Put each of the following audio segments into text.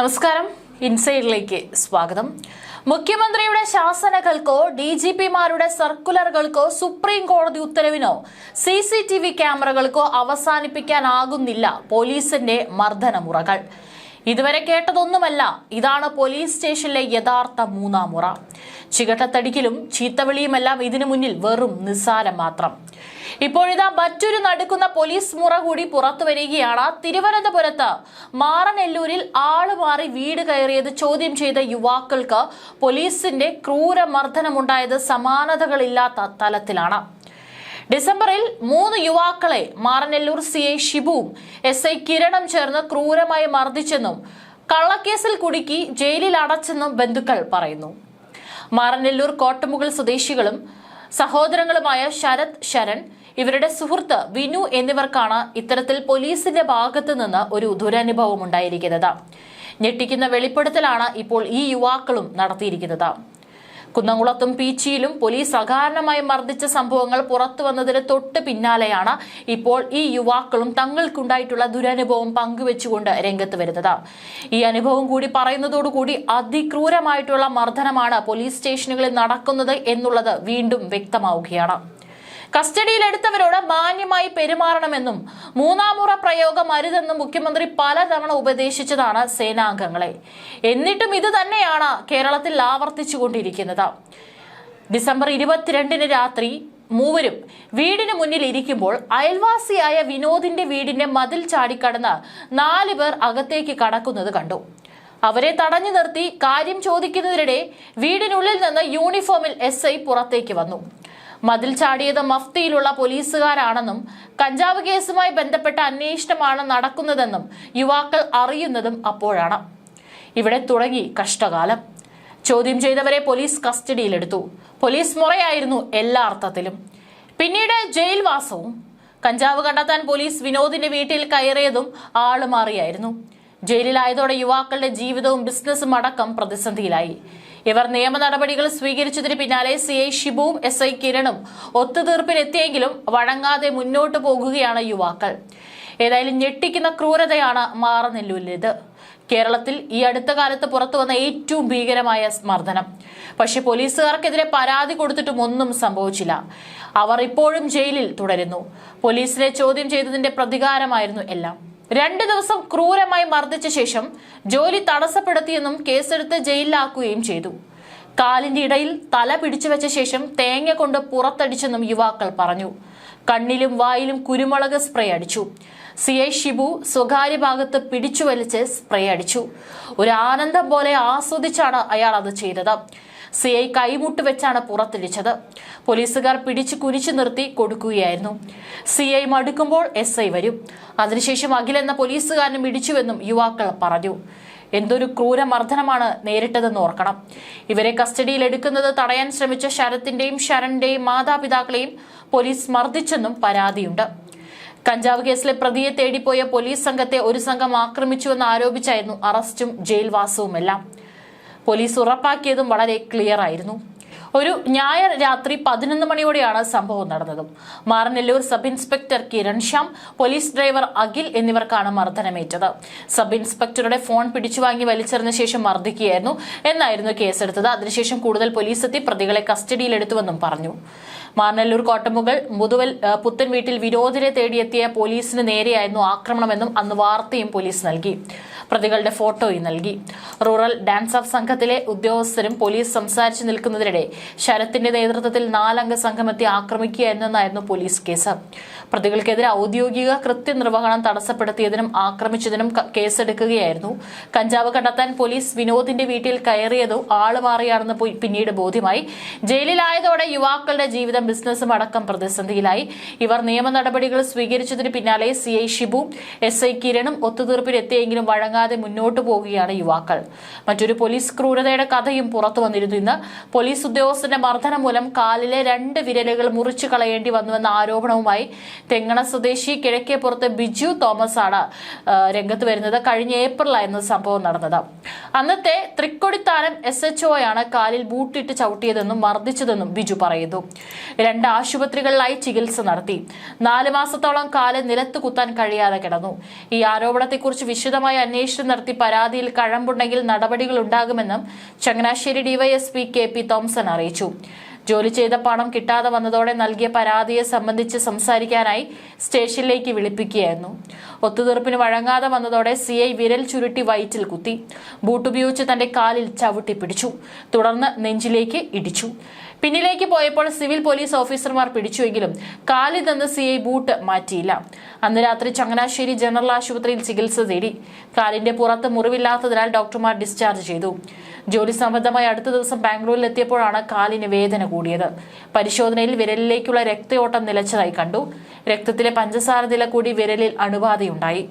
നമസ്കാരം. ഇൻസൈഡിലേക്ക് സ്വാഗതം. മുഖ്യമന്ത്രിയുടെ ശാസനകൾക്കോ ഡി ജി പിമാരുടെ സർക്കുലറുകൾക്കോ സുപ്രീം കോടതി ഉത്തരവിനോ സി സി ടി വി ക്യാമറകൾക്കോ അവസാനിപ്പിക്കാനാകുന്നില്ല പോലീസിന്റെ മർദ്ദനമുറകൾ. ഇതുവരെ കേട്ടതൊന്നുമല്ല. ഇതാണ് പോലീസ് സ്റ്റേഷനിലെ യഥാർത്ഥ മൂന്നാം മുറ. ചികട്ടത്തടിക്കലും ചീത്തവിളിയുമെല്ലാം ഇതിനു മുന്നിൽ വെറും നിസ്സാരം മാത്രം. ഇപ്പോഴിതാ മറ്റൊരു നടുക്കുന്ന പോലീസ് മുറ കൂടി പുറത്തു വരികയാണ്. തിരുവനന്തപുരത്ത് മാറനെല്ലൂരിൽ ആൾ മാറി വീട് കയറിയത് ചോദ്യം ചെയ്ത യുവാക്കൾക്ക് പോലീസിന്റെ ക്രൂരമർദ്ദനമുണ്ടായത് സമാനതകളില്ലാത്ത തലത്തിലാണ്. ഡിസംബറിൽ മൂന്ന് യുവാക്കളെ മാറനെല്ലൂർ സി ഐ ഷിബുവും എസ് ഐ കിരണും ചേർന്ന് ക്രൂരമായി മർദ്ദിച്ചെന്നും കള്ളക്കേസിൽ കുടുക്കി ജയിലിൽ അടച്ചെന്നും ബന്ധുക്കൾ പറയുന്നു. മാറനെല്ലൂർ കോട്ടമുകൾ സ്വദേശികളും സഹോദരങ്ങളുമായ ശരത് ശരൺ ഇവരുടെ സുഹൃത്ത് വിനു എന്നിവർക്കാണ് ഇത്തരത്തിൽ പോലീസിന്റെ ഭാഗത്തു നിന്ന് ഒരു ദുരനുഭവം ഉണ്ടായിരിക്കുന്നത്. ഞെട്ടിക്കുന്ന വെളിപ്പെടുത്തലാണ് ഇപ്പോൾ ഈ യുവാക്കളും നടത്തിയിരിക്കുന്നത്. കുന്നംകുളത്തും പീച്ചിയിലും പോലീസ് അകാരണമായി മർദ്ദിച്ച സംഭവങ്ങൾ പുറത്തു വന്നതിന് തൊട്ട് പിന്നാലെയാണ് ഇപ്പോൾ ഈ യുവാക്കളും തങ്ങൾക്കുണ്ടായിട്ടുള്ള ദുരനുഭവം പങ്കുവെച്ചുകൊണ്ട് രംഗത്ത് വരുന്നത്. ഈ അനുഭവം കൂടി പറയുന്നതോടുകൂടി അതിക്രൂരമായിട്ടുള്ള മർദ്ദനമാണ് പോലീസ് സ്റ്റേഷനുകളിൽ നടക്കുന്നത് എന്നുള്ളത് വീണ്ടും വ്യക്തമാവുകയാണ്. കസ്റ്റഡിയിലെടുത്തവരോട് മാന്യമായി പെരുമാറണമെന്നും മൂന്നാമുറ പ്രയോഗം അരുതെന്നും മുഖ്യമന്ത്രി പലതവണ ഉപദേശിച്ചതാണ് സേനാംഗങ്ങളെ. എന്നിട്ടും ഇത് തന്നെയാണ് കേരളത്തിൽ ആവർത്തിച്ചുകൊണ്ടിരിക്കുന്നത്. ഡിസംബർ ഇരുപത്തിരണ്ടിന് രാത്രി മൂവരും വീടിന് മുന്നിൽ ഇരിക്കുമ്പോൾ അയൽവാസിയായ വിനോദിന്റെ വീടിന്റെ മതിൽ ചാടിക്കടന്ന് നാല് പേർ അകത്തേക്ക് കടക്കുന്നത് കണ്ടു. അവരെ തടഞ്ഞു നിർത്തി കാര്യം ചോദിക്കുന്നതിനിടെ വീടിനുള്ളിൽ നിന്ന് യൂണിഫോമിൽ എസ് ഐ പുറത്തേക്ക് വന്നു. മതിൽ ചാടിയത് മഫ്തിയിലുള്ള പോലീസുകാരാണെന്നും കഞ്ചാവ് കേസുമായി ബന്ധപ്പെട്ട അന്വേഷണമാണ് നടക്കുന്നതെന്നും യുവാക്കൾ അറിയുന്നതും അപ്പോഴാണ്. ഇവിടെ തുടങ്ങി കഷ്ടകാലം. ചോദ്യം ചെയ്തവരെ പോലീസ് കസ്റ്റഡിയിലെടുത്തു. പോലീസ് മുറയായിരുന്നു എല്ലാ അർത്ഥത്തിലും. പിന്നീട് ജയിൽവാസവും. കഞ്ചാവ് കണ്ടെത്താൻ പോലീസ് വിനോദിന്റെ വീട്ടിൽ കയറിയതും ആളുമാറിയായിരുന്നു. ജയിലിലായതോടെ യുവാക്കളുടെ ജീവിതവും ബിസിനസ്സും അടക്കം പ്രതിസന്ധിയിലായി. ഇവർ നിയമ നടപടികൾ സ്വീകരിച്ചതിന് പിന്നാലെ സി ഐ ഷിബുവും എസ് ഐ കിരണും ഒത്തുതീർപ്പിലെത്തിയെങ്കിലും വഴങ്ങാതെ മുന്നോട്ടു പോകുകയാണ് യുവാക്കൾ. ഏതായാലും ഞെട്ടിക്കുന്ന ക്രൂരതയാണ് മാറനെല്ലൂരിലേത് കേരളത്തിൽ ഈ അടുത്ത കാലത്ത് പുറത്തു വന്ന ഏറ്റവും ഭീകരമായ മർദ്ദനം. പക്ഷെ പോലീസുകാർക്കെതിരെ പരാതി കൊടുത്തിട്ടും ഒന്നും സംഭവിച്ചില്ല. അവർ ഇപ്പോഴും ജയിലിൽ തുടരുന്നു. പോലീസിനെ ചോദ്യം ചെയ്തതിന്റെ പ്രതികാരമായിരുന്നു എല്ലാം. രണ്ട് ദിവസം ക്രൂരമായി മർദ്ദിച്ച ശേഷം ജോലി തടസ്സപ്പെടുത്തിയെന്നും കേസെടുത്ത് ജയിലിലാക്കുകയും ചെയ്തു. കാലിന്റെ ഇടയിൽ തല പിടിച്ചു വെച്ച ശേഷം തേങ്ങ കൊണ്ട് പുറത്തടിച്ചെന്നും യുവാക്കൾ പറഞ്ഞു. കണ്ണിലും വായിലും കുരുമുളക് സ്പ്രേ അടിച്ചു. സി ഐ ഷിബു സ്വകാര്യ ഭാഗത്ത് പിടിച്ചു വലിച്ച് സ്പ്രേ അടിച്ചു. ഒരു ആനന്ദം പോലെ ആസ്വദിച്ചാണ് അയാൾ അത് ചെയ്തത്. സി ഐ കൈമുട്ട് വെച്ചാണ് പുറത്തിടിച്ചത്. പോലീസുകാർ പിടിച്ചു കുനിച്ചു നിർത്തി കൊടുക്കുകയായിരുന്നു. സിഐ മടുക്കുമ്പോൾ എസ് ഐ വരും. അതിനുശേഷം അഖിൽ എന്ന പോലീസുകാരനും ഇടിച്ചുവെന്നും യുവാക്കൾ പറഞ്ഞു. എന്തൊരു ക്രൂരമർദ്ദനമാണ് നേരിട്ടതെന്ന് ഓർക്കണം. ഇവരെ കസ്റ്റഡിയിൽ എടുക്കുന്നത് തടയാൻ ശ്രമിച്ച ശരത്തിന്റെയും ശരണിന്റെയും മാതാപിതാക്കളെയും പോലീസ് മർദ്ദിച്ചെന്നും പരാതിയുണ്ട്. കഞ്ചാവ് കേസിലെ പ്രതിയെ തേടിപ്പോയ പോലീസ് സംഘത്തെ ഒരു സംഘം ആക്രമിച്ചുവെന്ന് ആരോപിച്ചായിരുന്നു അറസ്റ്റും ജയിൽവാസവുമെല്ലാം. പോലീസ് ഉറപ്പാക്കിയതും വളരെ ക്ലിയർ ആയിരുന്നു. ഒരു ഞായർ രാത്രി പതിനൊന്ന് മണിയോടെയാണ് സംഭവം നടന്നത്. Maranallur sub inspector Kiran Shyam police driver Akhil എന്നിവർക്കാണ് മർദ്ദനമേറ്റത്. സബ് ഇൻസ്പെക്ടറുടെ ഫോൺ പിടിച്ചു വാങ്ങി വലിച്ചെറിഞ്ഞ ശേഷം മർദ്ദിക്കുകയായിരുന്നു. എന്നായിരുന്നു കേസെടുത്തത്. അതിനുശേഷം കൂടുതൽ പോലീസ് എത്തി പ്രതികളെ കസ്റ്റഡിയിലെടുത്തുവെന്നും പറഞ്ഞു. മാർനല്ലൂർ കോട്ടമുകൾ മുതുവൽ പുത്തൻ വീട്ടിൽ വിരോധിനെ തേടിയെത്തിയ പോലീസിന് നേരെയായിരുന്നു ആക്രമണമെന്നും അന്ന് വാർത്തയും പോലീസ് നൽകി. പ്രതികളുടെ ഫോട്ടോയും നൽകി. റൂറൽ ഡാൻസ് ഓഫ് സംഘത്തിലെ ഉദ്യോഗസ്ഥരും പോലീസ് സംസാരിച്ചു നിൽക്കുന്നതിനിടെ ശരത്തിന്റെ നേതൃത്വത്തിൽ നാലംഗ സംഘമെത്തി ആക്രമിക്കുക എന്നായിരുന്നു പോലീസ് കേസ്. പ്രതികൾക്കെതിരെ ഔദ്യോഗിക കൃത്യനിർവഹണം തടസ്സപ്പെടുത്തിയതിനും ആക്രമിച്ചതിനും കേസെടുക്കുകയായിരുന്നു. കഞ്ചാവ് കണ്ടെത്താൻ പോലീസ് വിനോദിന്റെ വീട്ടിൽ കയറിയതോ ആൾ മാറിയാണെന്ന് പോയി- പിന്നീട് ബോധ്യമായി. ജയിലിലായതോടെ യുവാക്കളുടെ ജീവിതം ബിസിനസ്സും അടക്കം പ്രതിസന്ധിയിലായി. ഇവർ നിയമ നടപടികൾ സ്വീകരിച്ചതിന് പിന്നാലെ C I Shibu S I കിരണും ഒത്തുതീർപ്പിലെത്തിയെങ്കിലും വഴങ്ങാതെ മുന്നോട്ടു പോവുകയാണ് യുവാക്കൾ. മറ്റൊരു പോലീസ് ക്രൂരതയുടെ കഥയും പുറത്തു വന്നിരുന്നു. ഇന്ന് പോലീസ് ഉദ്യോഗസ്ഥന്റെ മർദ്ദനം മൂലം കാലിലെ രണ്ട് വിരലുകൾ മുറിച്ചു കളയേണ്ടി വന്നുവെന്ന ആരോപണവുമായി തെങ്ങണ സ്വദേശി കിഴക്കേപ്പുറത്ത് ബിജു തോമസ് ആണ് രംഗത്ത് വരുന്നത്. കഴിഞ്ഞ ഏപ്രിലായിരുന്നു സംഭവം നടന്നത്. അന്നത്തെ തൃക്കൊടിത്താനം എസ് എച്ച് ഒയാണ് കാലിൽ ബൂട്ടിട്ട് ചവിട്ടിയതെന്നും മർദ്ദിച്ചതെന്നും ബിജു പറയുന്നു. രണ്ട് ആശുപത്രികളിലായി ചികിത്സ നടത്തി. നാല് മാസത്തോളം കാൽ നിലത്ത് കുത്താൻ കഴിയാതെ കിടന്നു. ഈ ആരോപണത്തെക്കുറിച്ച് വിശദമായി അന്വേഷണം നടത്തി പരാതിയിൽ കഴമ്പുണ്ടെങ്കിൽ നടപടികൾ ഉണ്ടാകുമെന്നും Changanassery DYSP K P Thomson അറിയിച്ചു. ജോലി ചെയ്ത പണം കിട്ടാതെ വന്നതോടെ നൽകിയ പരാതിയെ സംബന്ധിച്ച് സംസാരിക്കാനായി സ്റ്റേഷനിലേക്ക് വിളിപ്പിക്കുകയായിരുന്നു. ഒത്തുതീർപ്പിന് വഴങ്ങാതെ വന്നതോടെ സി ഐ വിരൽ ചുരുട്ടി വയറ്റിൽ കുത്തി. ബൂട്ടുപയോഗിച്ച് തന്റെ കാലിൽ ചവിട്ടി പിടിച്ചു തുടർന്ന് നെഞ്ചിലേക്ക് ഇടിച്ചു. പിന്നിലേക്ക് പോയപ്പോൾ സിവിൽ പോലീസ് ഓഫീസർമാർ പിടിച്ചുവെങ്കിലും കാലിൽ നിന്ന് സി ഐ ബൂട്ട് മാറ്റിയില്ല. അന്ന് രാത്രി ചങ്ങനാശ്ശേരി ജനറൽ ആശുപത്രിയിൽ ചികിത്സ തേടി കാലിന്റെ പുറത്ത് മുറിവില്ലാത്തതിനാൽ ഡോക്ടർമാർ ഡിസ്ചാർജ് ചെയ്തു. ജോലി സംബന്ധമായി അടുത്ത ദിവസം ബാംഗ്ലൂരിൽ എത്തിയപ്പോഴാണ് കാലിന് വേദന കൂടിയത്. പരിശോധനയിൽ വിരലിലേക്കുള്ള രക്തയോട്ടം നിലച്ചതായി കണ്ടു. രക്തത്തിലെ പഞ്ചസാര നില കൂടി വിരലിൽ അണുബാധയുണ്ടായി.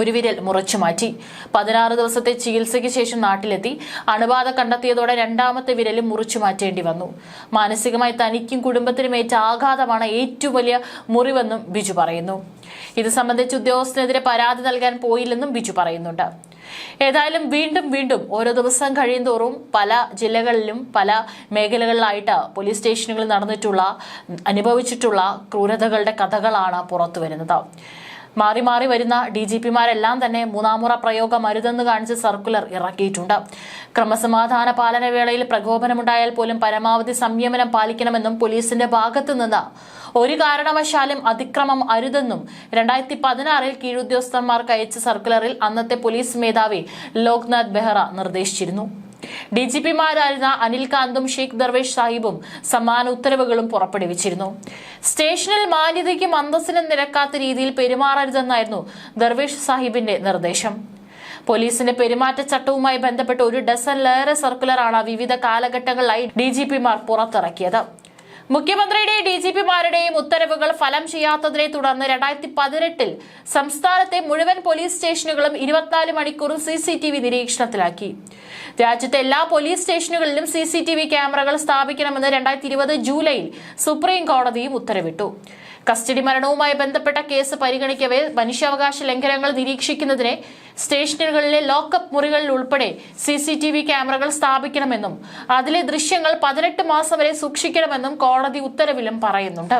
ഒരു വിരൽ മുറിച്ചു മാറ്റി. പതിനാറ് ദിവസത്തെ ചികിത്സയ്ക്ക് ശേഷം നാട്ടിലെത്തി അണുബാധ കണ്ടെത്തിയതോടെ രണ്ടാമത്തെ വിരലും മുറിച്ചു മാറ്റേണ്ടി വന്നു. മാനസികമായി തനിക്കും കുടുംബത്തിനും ഏറ്റ ആഘാതമാണ് ഏറ്റവും വലിയ മുറിവെന്നും ബിജു പറയുന്നു. ഇത് സംബന്ധിച്ച് ഉദ്യോഗസ്ഥനെതിരെ പരാതി നൽകാൻ പോയില്ലെന്നും ബിജു പറയുന്നുണ്ട്. ഏതായാലും വീണ്ടും വീണ്ടും ഓരോ ദിവസം കഴിയുന്തോറും പല ജില്ലകളിലും പല മേഖലകളിലായിട്ട് പോലീസ് സ്റ്റേഷനുകളിൽ നടന്നിട്ടുള്ള അനുഭവിച്ചിട്ടുള്ള ക്രൂരതകളുടെ കഥകളാണ് പുറത്തു വരുന്നത് മാറി മാറി വരുന്ന ഡി ജി പിമാരെല്ലാം തന്നെ മൂന്നാമുറ പ്രയോഗം അരുതെന്ന് കാണിച്ച് സർക്കുലർ ഇറക്കിയിട്ടുണ്ട്. ക്രമസമാധാന പാലന വേളയിൽ പ്രകോപനമുണ്ടായാൽ പോലും പരമാവധി സംയമനം പാലിക്കണമെന്നും പോലീസിന്റെ ഭാഗത്തു നിന്ന് ഒരു കാരണവശാലും അതിക്രമം അരുതെന്നും രണ്ടായിരത്തി പതിനാറിൽ കീഴുദ്യോഗസ്ഥന്മാർക്ക് അയച്ച സർക്കുലറിൽ അന്നത്തെ പോലീസ് മേധാവി ലോക്നാഥ് ബെഹ്റ നിർദ്ദേശിച്ചിരുന്നു. ഡി ജി പിമാരായിരുന്ന അനിൽകാന്തും ഷെയ്ഖ് ദർവേഷ് സാഹിബും സമാന ഉത്തരവുകളും പുറപ്പെടുവിച്ചിരുന്നു. സ്റ്റേഷനിൽ മാന്യതയ്ക്കും അന്തസ്സിനും നിരക്കാത്ത രീതിയിൽ പെരുമാറരുതെന്നായിരുന്നു ദർവേഷ് സാഹിബിന്റെ നിർദ്ദേശം. പോലീസിന്റെ പെരുമാറ്റച്ചട്ടവുമായി ബന്ധപ്പെട്ട് ഒരു ഡസനിലേറെ സർക്കുലറാണ് വിവിധ കാലഘട്ടങ്ങളിലായി ഡി ജി പിമാർ പുറത്തിറക്കിയത്. മുഖ്യമന്ത്രിയുടെയും ഡി ജി പിമാരുടെയും ഉത്തരവുകൾ ഫലം ചെയ്യാത്തതിനെ തുടർന്ന് രണ്ടായിരത്തി പതിനെട്ടിൽ സംസ്ഥാനത്തെ മുഴുവൻ പോലീസ് സ്റ്റേഷനുകളും ഇരുപത്തിനാല് മണിക്കൂറും സി സി ടി വി നിരീക്ഷണത്തിലാക്കി. രാജ്യത്തെ എല്ലാ പോലീസ് സ്റ്റേഷനുകളിലും സി സി ടി വി ക്യാമറകൾ സ്ഥാപിക്കണമെന്ന് രണ്ടായിരത്തി ഇരുപത് ജൂലൈയിൽ സുപ്രീം കോടതിയും ഉത്തരവിട്ടു. കസ്റ്റഡി മരണവുമായി ബന്ധപ്പെട്ട കേസ് പരിഗണിക്കവേ മനുഷ്യാവകാശ ലംഘനങ്ങൾ നിരീക്ഷിക്കുന്നതിന് സ്റ്റേഷനുകളിലെ ലോക്കപ്പ് മുറികളിൽ ഉൾപ്പെടെ സി സി ടി വി ക്യാമറകൾ സ്ഥാപിക്കണമെന്നും അതിലെ ദൃശ്യങ്ങൾ പതിനെട്ട് മാസം വരെ സൂക്ഷിക്കണമെന്നും കോടതി ഉത്തരവിലും പറയുന്നുണ്ട്.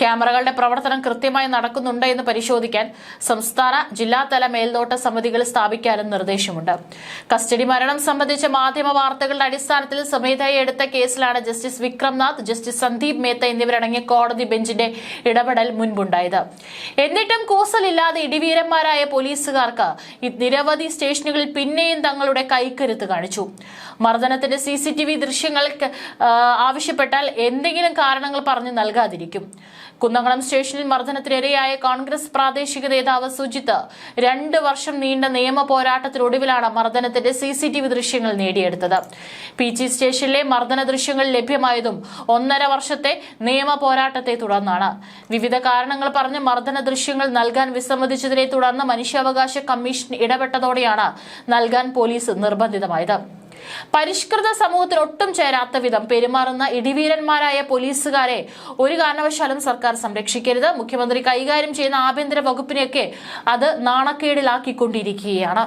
ക്യാമറകളുടെ പ്രവർത്തനം കൃത്യമായി നടക്കുന്നുണ്ട് എന്ന് പരിശോധിക്കാൻ സംസ്ഥാന ജില്ലാതല മേൽനോട്ട സമിതികൾ സ്ഥാപിക്കാനും നിർദ്ദേശമുണ്ട്. കസ്റ്റഡി മരണം സംബന്ധിച്ച മാധ്യമ വാർത്തകളുടെ അടിസ്ഥാനത്തിൽ സമേതയെ എടുത്ത കേസിലാണ് ജസ്റ്റിസ് വിക്രംനാഥ് ജസ്റ്റിസ് സന്ദീപ് മേത്ത എന്നിവരടങ്ങിയ കോടതി ബെഞ്ചിന്റെ ഇടപെടൽ മുൻപുണ്ടായത്. എന്നിട്ടും കൂസലില്ലാതെ ഇടിവീരന്മാരായ പോലീസുകാർക്ക് നിരവധി സ്റ്റേഷനുകളിൽ പിന്നെയും തങ്ങളുടെ കൈക്കരുത്ത് കാണിച്ചു. മർദ്ദനത്തിന്റെ സി സി ടി വി ദൃശ്യങ്ങൾ ആവശ്യപ്പെട്ടാൽ എന്തെങ്കിലും കാരണങ്ങൾ പറഞ്ഞു നൽകാതിരിക്കും. കുന്നംകുളം സ്റ്റേഷനിൽ മർദ്ദനത്തിനിരയായ കോൺഗ്രസ് പ്രാദേശിക നേതാവ് സുജിത്ത് രണ്ട് വർഷം നീണ്ട നിയമ പോരാട്ടത്തിനൊടുവിലാണ് മർദ്ദനത്തിന്റെ സി സി ടി വി ദൃശ്യങ്ങൾ നേടിയെടുത്തത്. പി ജി സ്റ്റേഷനിലെ മർദ്ദന ദൃശ്യങ്ങൾ ലഭ്യമായതും ഒന്നര വർഷത്തെ നിയമ പോരാട്ടത്തെ തുടർന്നാണ്. വിവിധ കാരണങ്ങൾ പറഞ്ഞ് മർദ്ദന ദൃശ്യങ്ങൾ നൽകാൻ വിസമ്മതിച്ചതിനെ തുടർന്ന് മനുഷ്യാവകാശ കമ്മീഷൻ ഇടപെട്ടതോടെയാണ് നൽകാൻ പോലീസ് നിർബന്ധിതമായത്. പരിഷ്കൃത സമൂഹത്തിൽ ഒട്ടും ചേരാത്ത വിധം പെരുമാറുന്ന ഇടിവീരന്മാരായ പോലീസുകാരെ ഒരു കാരണവശാലും സർക്കാർ സംരക്ഷിക്കരുത്. മുഖ്യമന്ത്രി കൈകാര്യം ചെയ്യുന്ന ആഭ്യന്തര വകുപ്പിനെയൊക്കെ അത് നാണക്കേടിലാക്കിക്കൊണ്ടിരിക്കുകയാണ്.